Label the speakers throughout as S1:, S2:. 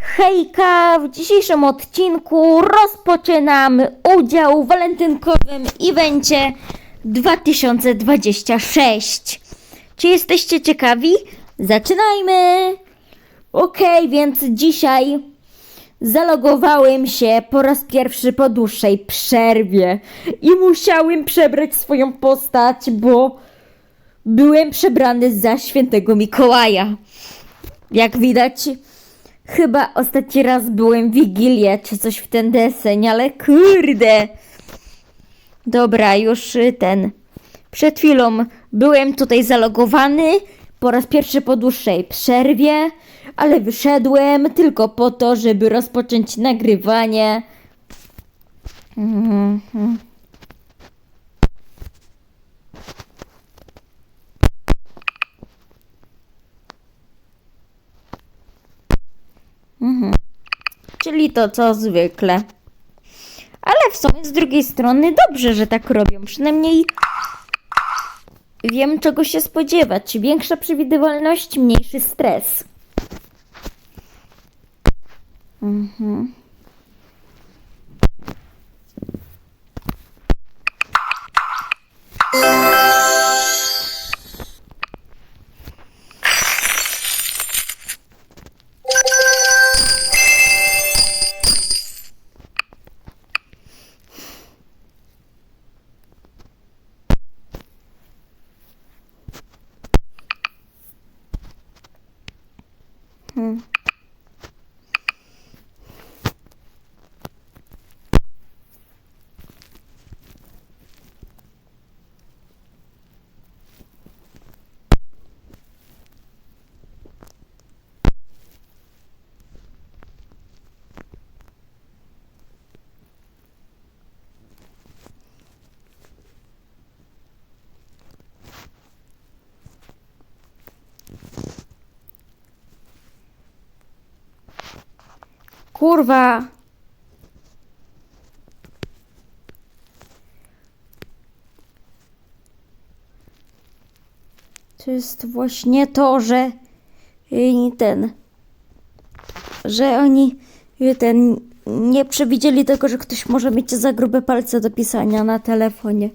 S1: Hejka! W dzisiejszym odcinku rozpoczynamy udział w walentynkowym evencie 2026. Czy jesteście ciekawi? Zaczynajmy! Okej, więc dzisiaj zalogowałem się po raz pierwszy po dłuższej przerwie i musiałem przebrać swoją postać, bo byłem przebrany za świętego Mikołaja. Jak widać, chyba ostatni raz byłem w Wigilię czy coś w ten deseń, ale kurde. Dobra, już y, ten. Przed chwilą byłem tutaj zalogowany po raz pierwszy po dłuższej przerwie, ale wyszedłem tylko po to, żeby rozpocząć nagrywanie. Mhm. Czyli to co zwykle. Ale w sumie z drugiej strony dobrze, że tak robią. Przynajmniej wiem czego się spodziewać. Większa przewidywalność, mniejszy stres. Mhm. Kurwa. To jest właśnie to, że y, ten, że oni ten nie przewidzieli tego, że ktoś może mieć za grube palce do pisania na telefonie.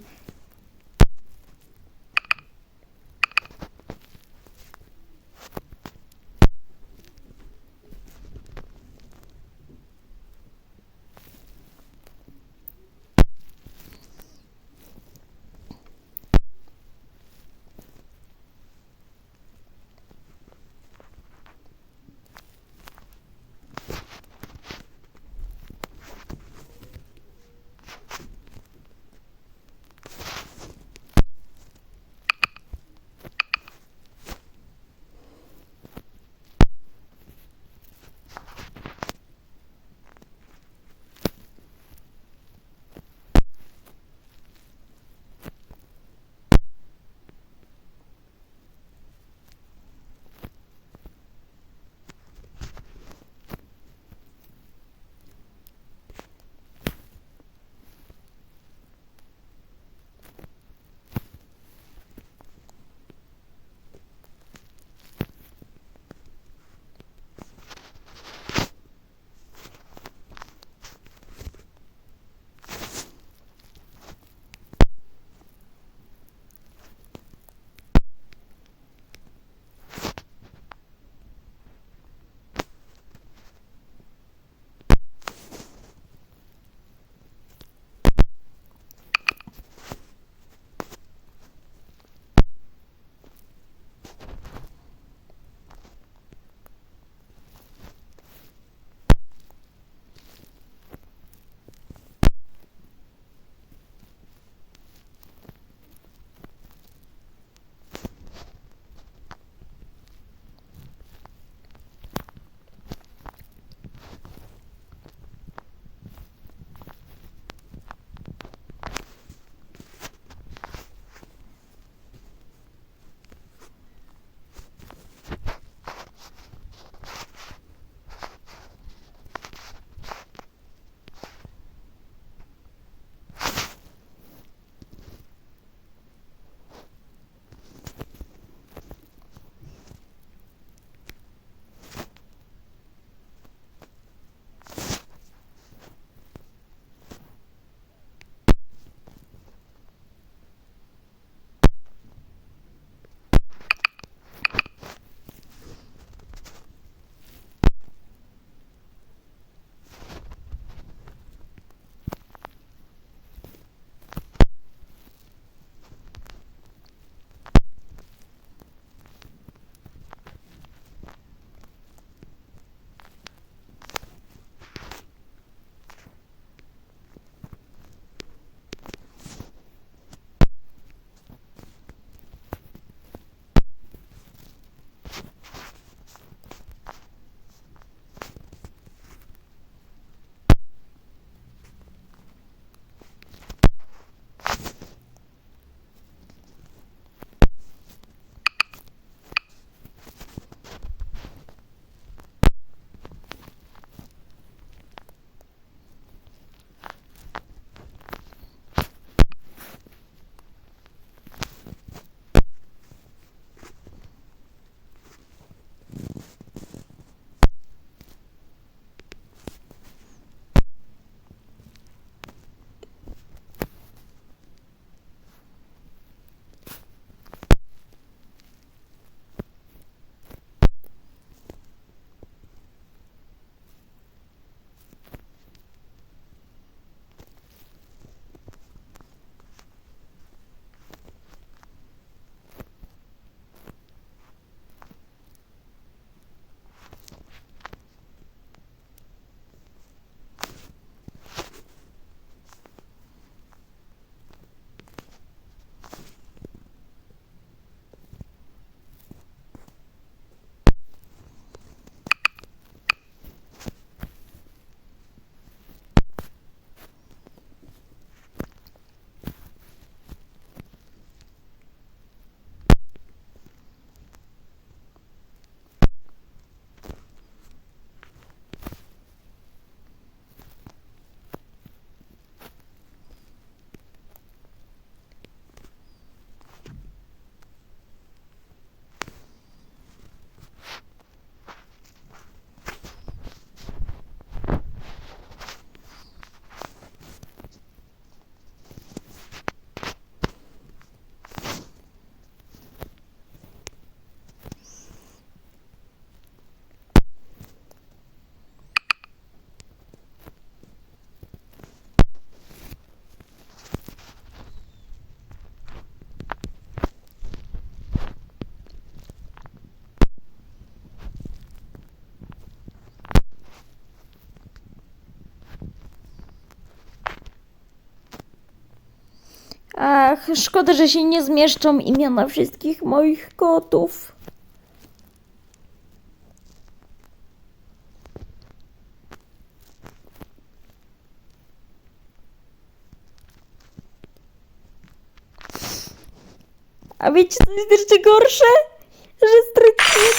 S1: Szkoda, że się nie zmieszczą imiona wszystkich moich kotów. A wiecie, co jest jeszcze gorsze? Że straciłem...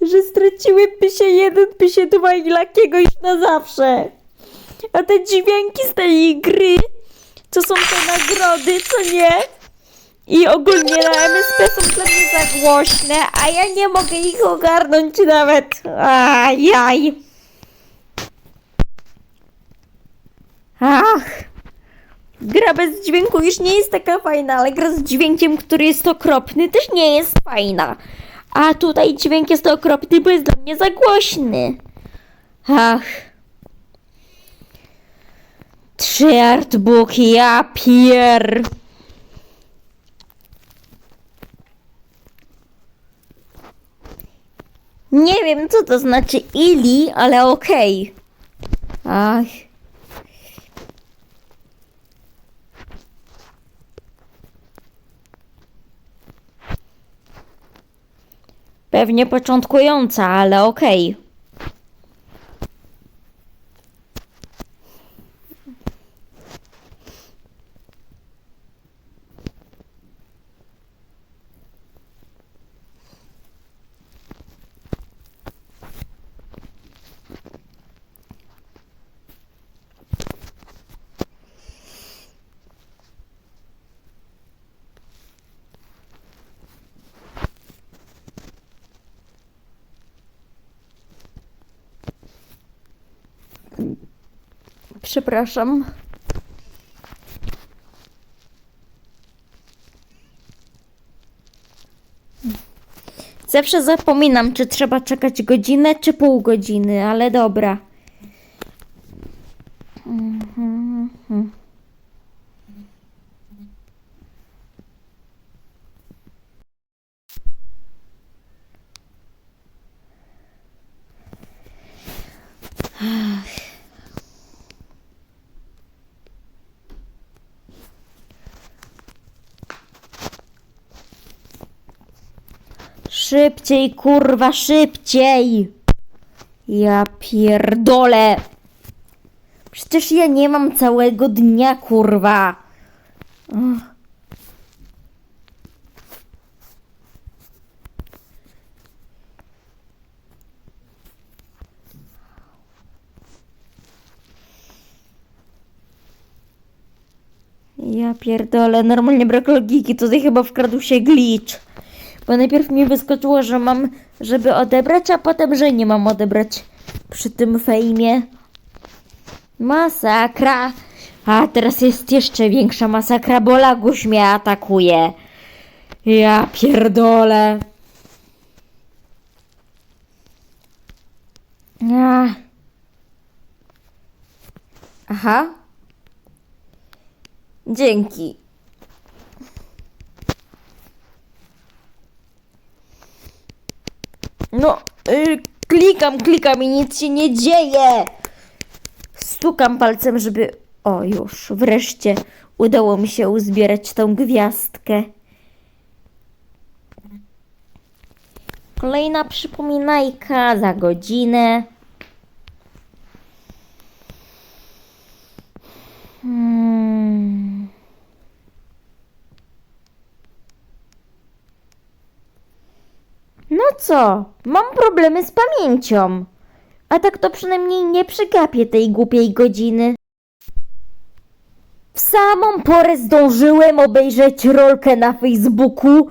S1: Że straciłem pysie jeden, pysie dwa i lakiego już na zawsze. A te dźwięki z tej gry, co są te nagrody, co nie? I ogólnie na MSP są dla mnie za głośne, a ja nie mogę ich ogarnąć nawet. Ajaj. Ach. Gra bez dźwięku już nie jest taka fajna, ale gra z dźwiękiem, który jest okropny, też nie jest fajna. A tutaj dźwięk jest okropny, bo jest dla mnie za głośny. Ach. Trzy artbooki, ja pier... Nie wiem, co to znaczy ili, ale okej. Ach. Pewnie początkująca, ale okej. Przepraszam. Zawsze zapominam, czy trzeba czekać godzinę, czy pół godziny, ale dobra. Szybciej, kurwa, szybciej! Ja pierdolę! Przecież ja nie mam całego dnia, kurwa! Ja pierdolę, normalnie brak logiki, tutaj chyba wkradł się glitch. Bo najpierw mi wyskoczyło, że mam, żeby odebrać, a potem, że nie mam odebrać przy tym fejmie. Masakra. A teraz jest jeszcze większa masakra, bo Laguś mnie atakuje. Ja pierdolę. Ja. Aha. Dzięki. No, y, klikam, klikam i nic się nie dzieje. Stukam palcem, żeby. O, już, wreszcie udało mi się uzbierać tą gwiazdkę. Kolejna przypominajka za godzinę. Co? Mam problemy z pamięcią. A tak to przynajmniej nie przegapię tej głupiej godziny. W samą porę zdążyłem obejrzeć rolkę na Facebooku,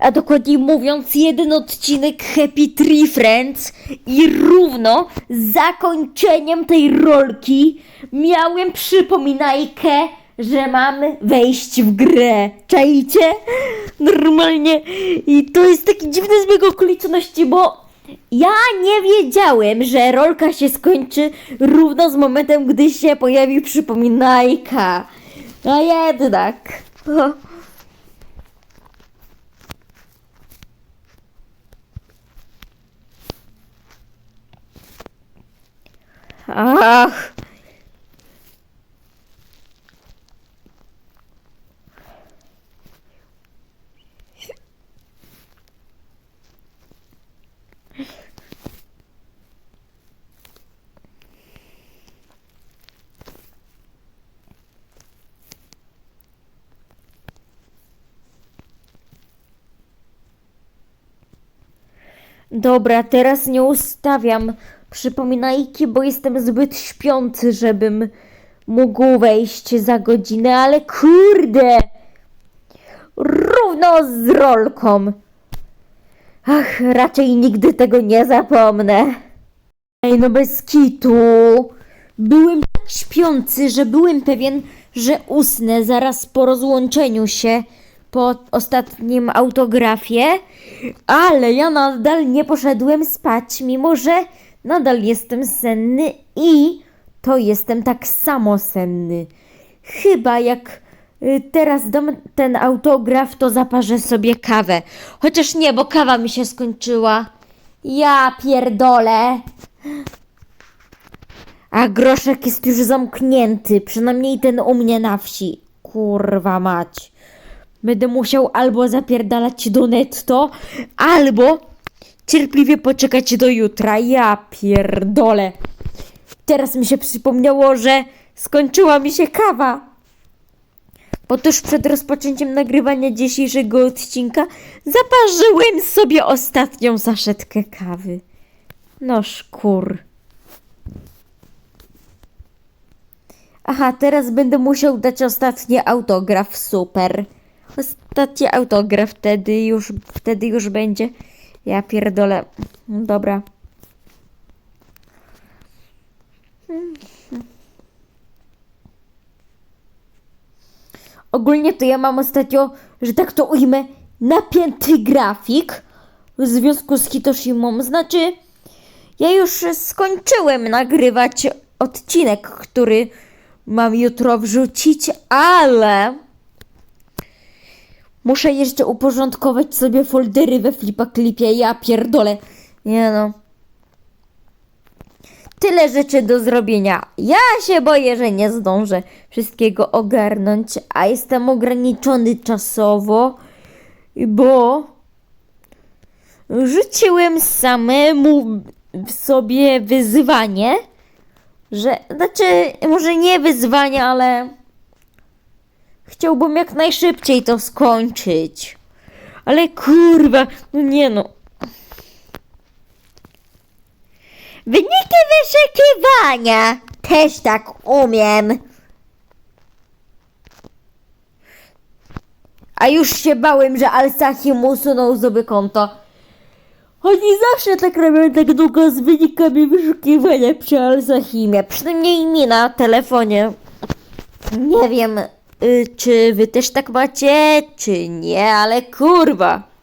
S1: a dokładniej mówiąc jeden odcinek Happy Tree Friends i równo z zakończeniem tej rolki miałem przypominajkę, że mam wejść w grę. Czajcie? Normalnie. I to jest taki dziwny zbieg okoliczności, bo ja nie wiedziałem, że rolka się skończy równo z momentem, gdy się pojawi przypominajka. A jednak. O. Ach. Dobra, teraz nie ustawiam przypominajki, bo jestem zbyt śpiący, żebym mógł wejść za godzinę, ale kurde! Równo z rolką. Ach, raczej nigdy tego nie zapomnę. Ej, no bez kitu. Byłem tak śpiący, że byłem pewien, że usnę zaraz po rozłączeniu się po ostatnim autografie, ale ja nadal nie poszedłem spać, mimo że nadal jestem senny i to jestem tak samo senny. Chyba jak y, teraz dam ten autograf, to zaparzę sobie kawę. Chociaż nie, bo kawa mi się skończyła. Ja pierdolę. A groszek jest już zamknięty, przynajmniej ten u mnie na wsi. Kurwa mać. Będę musiał albo zapierdalać do netto, albo cierpliwie poczekać do jutra. Ja pierdolę. Teraz mi się przypomniało, że skończyła mi się kawa. Bo tuż przed rozpoczęciem nagrywania dzisiejszego odcinka zaparzyłem sobie ostatnią zaszetkę kawy. No szkur. Aha, teraz będę musiał dać ostatni autograf. Super. Ostatni autograf wtedy już, wtedy już będzie. Ja pierdolę. Dobra. Ogólnie to ja mam ostatnio, że tak to ujmę, napięty grafik w związku z Hitoshimą. Znaczy, ja już skończyłem nagrywać odcinek, który mam jutro wrzucić, ale muszę jeszcze uporządkować sobie foldery we Flipaklipie. Ja pierdolę. Nie no. Tyle rzeczy do zrobienia. Ja się boję, że nie zdążę wszystkiego ogarnąć, a jestem ograniczony czasowo, bo rzuciłem samemu w sobie wyzwanie, że, znaczy, może nie wyzwanie, ale chciałbym jak najszybciej to skończyć. Ale kurwa, no nie no. Wyniki wyszukiwania. Też tak umiem. A już się bałem, że Alsachim usunął sobie konto. Oni zawsze tak robią tak długo z wynikami wyszukiwania przy Alzachimie. Przynajmniej mi na telefonie. Nie wiem, y, czy wy też tak macie, czy nie, ale kurwa.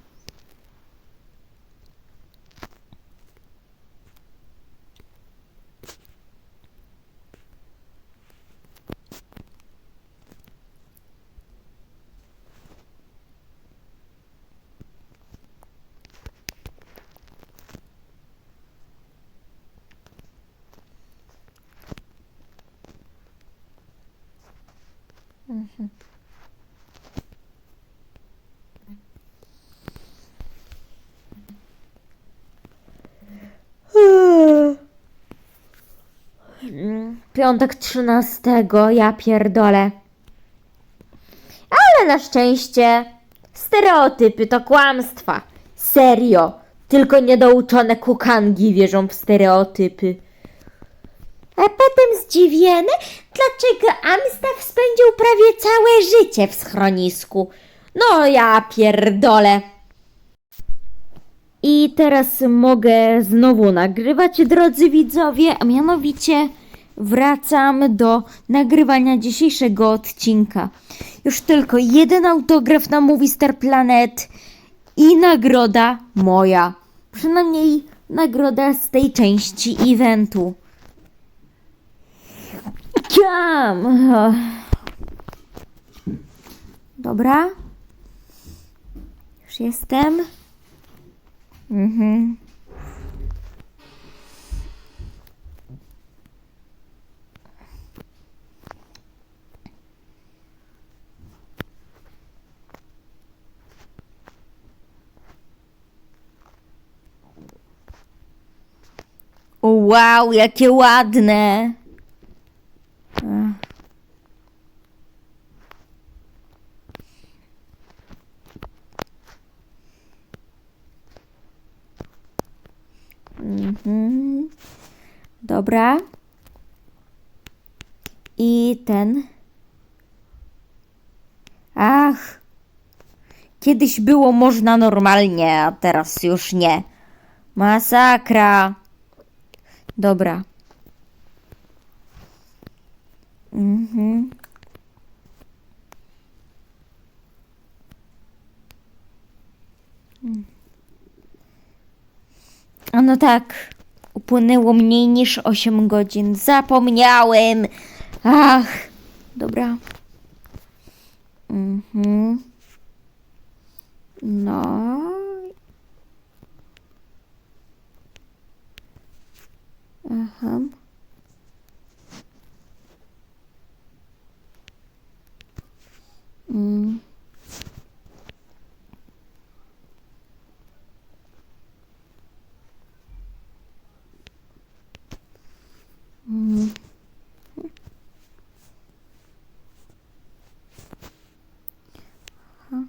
S1: Piątek 13, ja pierdolę. Ale na szczęście stereotypy to kłamstwa. Serio. Tylko niedouczone kukangi wierzą w stereotypy. A potem zdziwiony, dlaczego Amstaff spędził prawie całe życie w schronisku. No ja pierdolę. I teraz mogę znowu nagrywać, drodzy widzowie, a mianowicie wracam do nagrywania dzisiejszego odcinka. Już tylko jeden autograf na Movie Star Planet i nagroda moja. Przynajmniej nagroda z tej części eventu. Ciam! Dobra. Już jestem. Mhm. Wow, jakie ładne. Mhm. Dobra. I ten. Ach. Kiedyś było można normalnie, a teraz już nie. Masakra. Dobra. Mhm. No tak, upłynęło mniej niż 8 godzin. Zapomniałem. Ach, dobra. Mhm. No. Aha. Mm. Mm. Aha.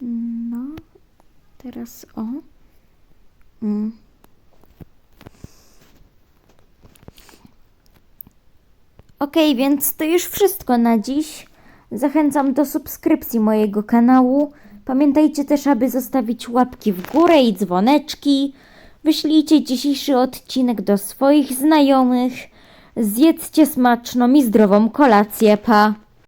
S1: No, teraz o. Mm. Okej, więc to już wszystko na dziś. Zachęcam do subskrypcji mojego kanału. Pamiętajcie też, aby zostawić łapki w górę i dzwoneczki. Wyślijcie dzisiejszy odcinek do swoich znajomych. Zjedzcie smaczną i zdrową kolację. Pa!